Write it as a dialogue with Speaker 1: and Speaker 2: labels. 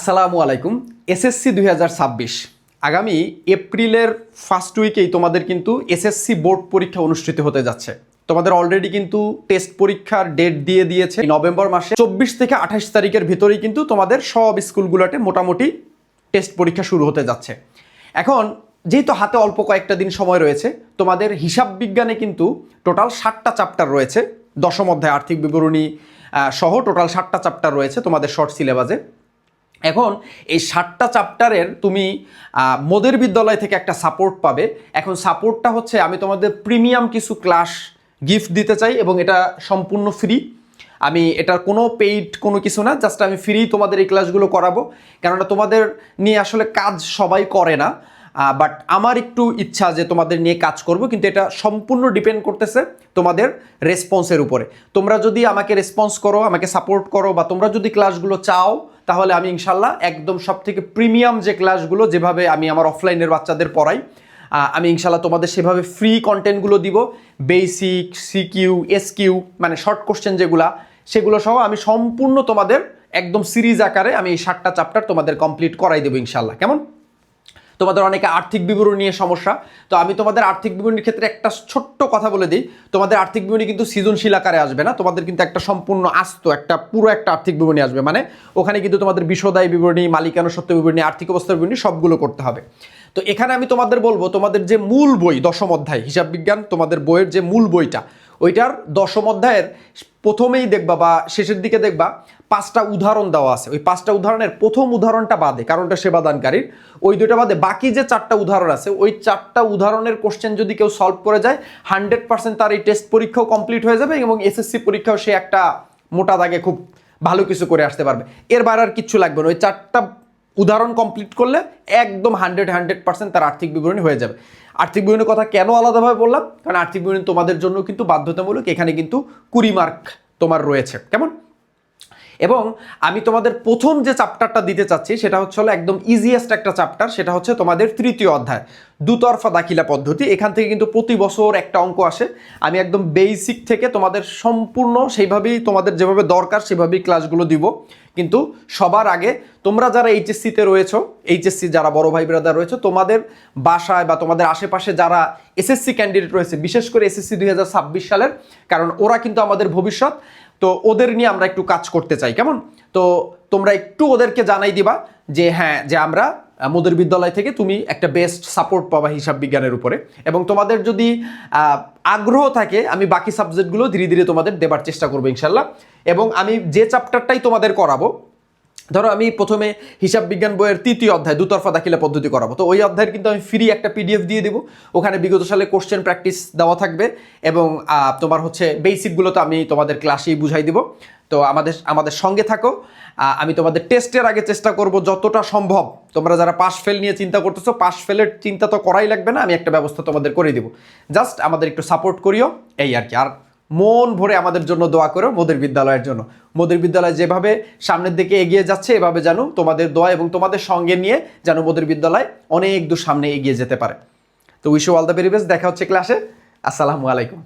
Speaker 1: আসসালামু আলাইকুম, এসএসসি দুই হাজার ছাব্বিশ। আগামী এপ্রিলের ফার্স্ট উইকেই তোমাদের কিন্তু এসএসসি বোর্ড পরীক্ষা অনুষ্ঠিত হতে যাচ্ছে। তোমাদের অলরেডি কিন্তু টেস্ট পরীক্ষার ডেট দিয়ে দিয়েছে নভেম্বর মাসে। চব্বিশ থেকে আঠাশ তারিখের ভিতরেই কিন্তু তোমাদের সব স্কুলগুলোতে মোটামুটি টেস্ট পরীক্ষা শুরু হতে যাচ্ছে। এখন, যেহেতু হাতে অল্প কয়েকটা দিন সময় রয়েছে, তোমাদের হিসাব বিজ্ঞানে কিন্তু টোটাল ষাটটা চ্যাপ্টার রয়েছে। দশম অধ্যায় আর্থিক বিবরণী সহ টোটাল ষাটটা চ্যাপ্টার রয়েছে তোমাদের শর্ট সিলেবাসে এখন এই ষাটটা চ্যাপ্টারের তুমি মোদের বিদ্যালয় থেকে একটা সাপোর্ট পাবে। এখন সাপোর্টটা হচ্ছে, আমি তোমাদের প্রিমিয়াম কিছু ক্লাস গিফট দিতে চাই এবং এটা সম্পূর্ণ ফ্রি আমি এটার কোনো পেইড কোনো কিছু না জাস্ট আমি ফ্রি তোমাদের এই ক্লাসগুলো করাবো। কেননা তোমাদের নিয়ে আসলে কাজ সবাই করে না বাট আমার একটু ইচ্ছা যে তোমাদের নিয়ে কাজ করব, কিন্তু এটা সম্পূর্ণ ডিপেন্ড করতেছে তোমাদের রেসপন্সের উপরে। তোমরা যদি আমাকে রেসপন্স করো, আমাকে সাপোর্ট করো, বা তোমরা যদি ক্লাসগুলো চাও তাহলে আমি ইনশাল্লাহ একদম সব থেকে প্রিমিয়াম যে ক্লাসগুলো যেভাবে আমি আমার অফলাইনের বাচ্চাদের পড়াই আমি ইনশাল্লাহ তোমাদের সেভাবে ফ্রি কন্টেন্টগুলো দিব বেসিক সিকিউ এসকিউ মানে শর্ট কোশ্চেন যেগুলা, সেগুলো সহ আমি সম্পূর্ণ তোমাদের একদম সিরিজ আকারে আমি এই ষাটটা চ্যাপ্টার তোমাদের কমপ্লিট করাই দেবো ইনশাল্লাহ। কেমন? তোমাদের অনেকে আর্থিক বিবরণী নিয়ে সমস্যা। তো আমি তোমাদের আর্থিক বিবরণীর ক্ষেত্রে একটা ছোট্ট কথা বলে দিই। তোমাদের আর্থিক বিবরণী কিন্তু সৃজনশীল আকারে আসবে না। তোমাদের কিন্তু একটা সম্পূর্ণ আস্ত, একটা পুরো একটা আর্থিক বিবরণী আসবে। মানে ওখানে কিন্তু তোমাদের বিশদায় বিবরণী মালিকানা সত্য বিবরণী, আর্থিক অবস্থার বিবরণী সবগুলো করতে হবে। তো এখানে আমি তোমাদের বলব, তোমাদের যে মূল বই, দশম অধ্যায়, হিসাব বিজ্ঞান, তোমাদের বইয়ের যে মূল বইটা ওইটার দশম অধ্যায়ের প্রথমেই দেখবা বা শেষের দিকে দেখবা পাঁচটা উদাহরণ দেওয়া আছে। ওই পাঁচটা উদাহরণের প্রথম উদাহরণটা বাদে, কারণটা সেবাদানকারীর। ওই দুইটা বাদে বাকি যে চারটা উদাহরণ আছে, ওই চারটা উদাহরণের কোশ্চেন যদি কেউ সলভ করে যায় হান্ড্রেড পার্সেন্ট তার এই টেস্ট পরীক্ষাও কমপ্লিট হয়ে যাবে এবং এসএসসি পরীক্ষাও সে একটা মোটা দাগে খুব ভালো কিছু করে আসতে পারবে। এর বাইরে আর কিচ্ছু লাগবে না। ওই চারটা উদাহরণ কমপ্লিট করলে একদম হান্ড্রেড হান্ড্রেড পার্সেন্ট তার আর্থিক বিবরণী হয়ে যাবে। আর্থিক বিবরণীর কথা কেন আলাদাভাবে বললাম? কারণ আর্থিক বিবরণী তোমাদের জন্য কিন্তু বাধ্যতামূলক, এখানে কিন্তু কুড়ি মার্ক তোমার রয়েছে। কেমন? এবং আমি তোমাদের প্রথম যে চ্যাপ্টারটা দিতে চাচ্ছি, সেটা হচ্ছে হলো একদম ইজিয়েস্ট একটা চ্যাপ্টার সেটা হচ্ছে তোমাদের তৃতীয় অধ্যায়, দুতরফা দাখিলা পদ্ধতি। এখান থেকে কিন্তু প্রতি বছর একটা অঙ্ক আসে। আমি একদম বেসিক থেকে তোমাদের সম্পূর্ণ সেইভাবেই তোমাদের যেভাবে দরকার, সেভাবেই ক্লাসগুলো দিব। কিন্তু সবার আগে তোমরা যারা এইচএসসিতে রয়েছো এইচএসসি যারা বড় ভাই ব্রাদার রয়েছে, তোমাদের বাসায় বা তোমাদের আশেপাশে যারা এসএসসি ক্যান্ডিডেট রয়েছে, বিশেষ করে এসএসসি দুই হাজার ছাব্বিশ সালের, কারণ ওরা কিন্তু আমাদের ভবিষ্যৎ। তো ওদের নিয়ে আমরা একটু কাজ করতে চাই, কেমন? তো তোমরা একটু ওদেরকে জানাই দিবা যে হ্যাঁ যে আমরা মোদের বিদ্যালয় থেকে তুমি একটা বেস্ট সাপোর্ট পাবা হিসাব বিজ্ঞানের উপরে এবং তোমাদের যদি আগ্রহ থাকে, আমি বাকি সাবজেক্টগুলো ধীরে ধীরে তোমাদের দেবার চেষ্টা করব ইনশাল্লাহ এবং আমি যে চ্যাপ্টারটাই তোমাদের করাবো ধরো আমি প্রথমে হিসাব বিজ্ঞান বইয়ের তৃতীয় অধ্যায়, দুতরফা দাখিলা পদ্ধতি করাবো। তো ওই অধ্যায়ের কিন্তু আমি ফ্রি একটা পিডিএফ দিয়ে দেবো। ওখানে বিগত সালে কোশ্চেন প্র্যাকটিস দেওয়া থাকবে এবং তোমার হচ্ছে বেসিকগুলো তো আমি তোমাদের ক্লাসেই বুঝাই দিব। তো আমাদের আমাদের সঙ্গে থাকো। আমি তোমাদের টেস্টের আগে চেষ্টা করব যতটা সম্ভব। তোমরা যারা পাস ফেল নিয়ে চিন্তা করতেছো পাস ফেলের চিন্তা তো করাই লাগবে না, আমি একটা ব্যবস্থা তোমাদের করে দিব। জাস্ট আমাদের একটু সাপোর্ট করিও, এই আর কি। আর মন ভরে আমাদের জন্য দোয়া করো মোদের বিদ্যালয়ের জন্য। মোদের বিদ্যালয় যেভাবে সামনের দিকে এগিয়ে যাচ্ছে, এভাবে যেন তোমাদের দোয়া এবং তোমাদের সঙ্গে নিয়ে যেন মোদের বিদ্যালয় অনেক দূর সামনে এগিয়ে যেতে পারে। তো wish all the very best দেখা হচ্ছে ক্লাসে আসসালামু আলাইকুম।